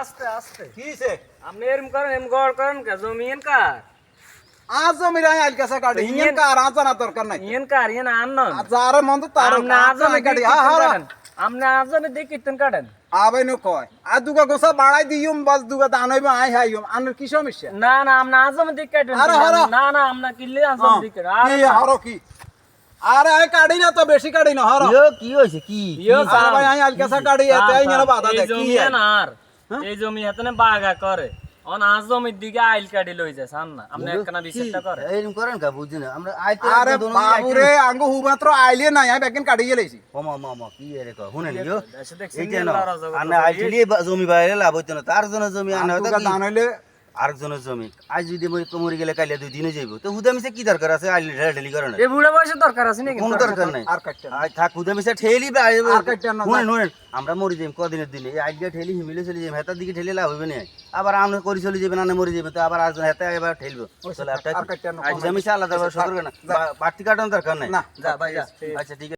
আস্তে আস্তে। কিছে আপনি এরম করেন এম গড় করেন কা জমিয়েন কার? আজ জমি রাই আইল কাছে কাটি। ইয়েন কার আজ জানা দরকার নাই। ইয়েন কার ইয়েন আনন। যার মন তো তার আমনে আজমে কাটি। কাটি হা হারা আমনে আজমে দেখি কিতন কাটেন। আবে নো কয় আ দুগা গোসা বাড়াই দিয়ুম বাস দুগা দান হইব আই হাইম আনের কি সমস্যা? না না আমনে আজমে দেখি কাটেন আরে, আরে। না না আমনে কিল্লে আজমে দেখি কাটেন কি হরো কি? আরে আই কাটি না তো বেশি কাটি না হরো। ইয়ো কি হইছে কি? ইয়ো আরে ভাই আই আইল কাছে কাটি এতে আই না বাধা দে কি আর এই জমি হাতে বাগা করে। অন আজ জমির দিকে আইল কাটি লই যায় সান না? আপনি একখানা করে এরকম করেন। কা? না। আমরা আইতে আরে বাবুরে আঙ্গু হু মাত্র আইলে নাই আই বেকিন কাটি মা কি এরে এইটা না আনে জমি। বাইরে লাভ হইতো না। তার জন্য জমি আনে হয়তো কি দান হইলে আরেকজনের জমি। আজ যদি মরি গেলে কাইলে দুই দিনে যাইব। তো হুদা মিশে কি দরকার আছে? আইলি ঢেলি করে না এই বুড়া বয়সে দরকার আছে নাকি? কোনো দরকার নাই। আর কাটতে আই থাক হুদা মিশে ঠেলি বা আর কাটতে না, শুনেন শুনেন আমরা মরি যাইম কদিনের দিনে। এই আইডিয়া ঠেলি হিমিলে চলে যাইম হেতার দিকে ঠেলে লাভ হইবে না। আবার আমরা করি চলে যাবেন আনে মরি যাবেন তো আবার আরেকজন হেতা এবার ঠেলবো। চলে আর কাটতে না, আজ জমি আলাদা সতর্ক না বাড়তি কাটানোর দরকার নাই। না, যা ভাই আচ্ছা ঠিক আছে।